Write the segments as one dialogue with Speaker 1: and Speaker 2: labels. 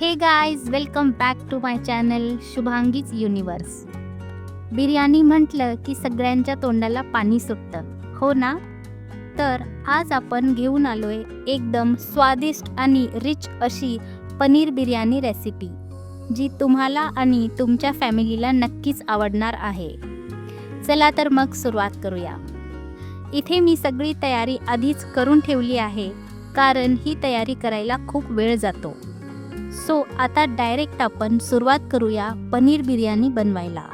Speaker 1: Hey guys welcome back to my channel Shubhangi's universe biryani म्हटलं की सगळ्यांच्या तोंडाला पाणी सुटतं हो ना? तर आज आपण घेऊन आलोय एकदम स्वादिष्ट आणि रिच अशी पनीर बिर्याणी रेसिपी जी तुम्हाला आणि तुमच्या फॅमिलीला नक्कीच आवडणार आहे. चला तर मग सुरुवात करूया. इथे मी सगळी तयारी आधीच करून ठेवली आहे कारण ही तयारी करायला खूप वेळ जातो. सो आता डायरेक्ट आपण सुरुवात करूया पनीर बिर्याणी बनवायला.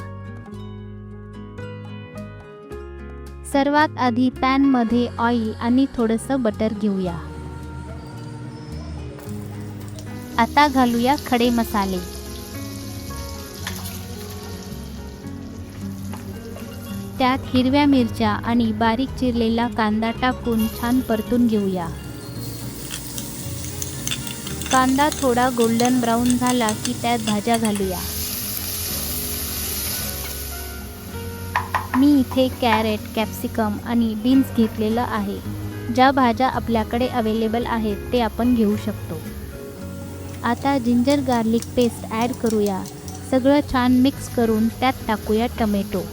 Speaker 1: सर्वात आधी पॅनमध्ये ऑइल आणि थोडंसं बटर घेऊया. आता घालूया खडे मसाले. त्यात हिरव्या मिरच्या आणि बारीक चिरलेला कांदा टाकून छान परतून घेऊया. कांदा थोडा गोल्डन ब्राऊन झाला की त्यात भाज्या घालूया. मी इथे कॅरेट कॅप्सिकम आणि बीन्स घेतलेलं आहे. ज्या भाज्या आपल्याकडे अवेलेबल आहेत ते आपण घेऊ शकतो. आता जिंजर गार्लिक पेस्ट ॲड करूया. सगळं छान मिक्स करून त्यात टाकूया टमेटो.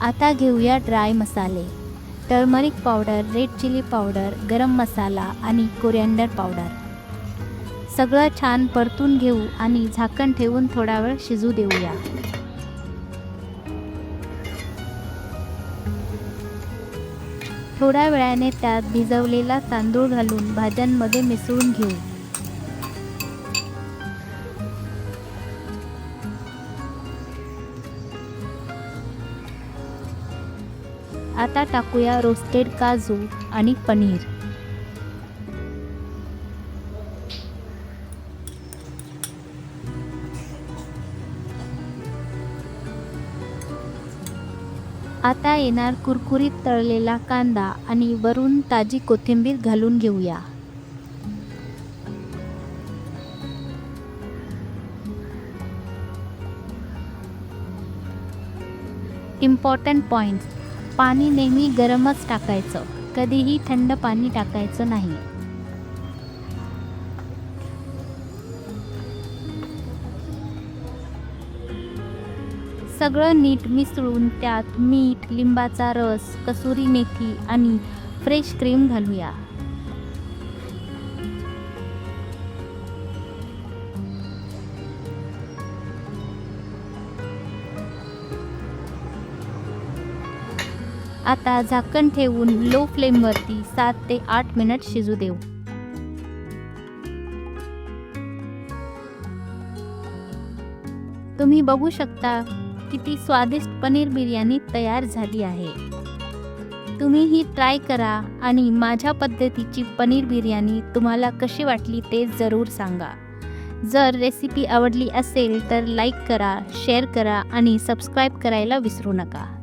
Speaker 1: आता घेऊया ड्राय मसाले. Turmeric powder red chilli powder garam masala आणि कोरिअँडर पावडर सगळं छान परतून घेऊ आणि झाकण ठेवून थोडा वेळ शिजू देऊया. थोड्या वेळाने त्यात भिजवलेला तांदूळ घालून भाज्यांमध्ये मिसळून घेऊ. आता टाकूया रोस्टेड काजू आणि पनीर. आता येणार कुरकुरीत तळलेला कांदा आणि वरून ताजी कोथिंबीर घालून घेऊया. इम्पॉर्टंट पॉइंट्स पाणी नेहमी गरमच टाकायचं. कधीही थंड पाणी टाकायचं नाही. सगळं नीट मिसळून त्यात मीठ लिंबाचा रस कसुरी मेथी आणि फ्रेश क्रीम घालूया. आता झाकण ठेवून लो फ्लेमवरती सात ते आठ मिनिट शिजू देऊ. तुम्ही बघू शकता किती स्वादिष्ट पनीर बिर्याणी तयार झाली आहे. तुम्ही ही ट्राय करा आणि माझ्या पद्धतीची पनीर बिर्याणी तुम्हाला कशी वाटली ते जरूर सांगा. जर रेसिपी आवडली असेल तर लाईक करा शेअर करा आणि सबस्क्राईब करायला विसरू नका.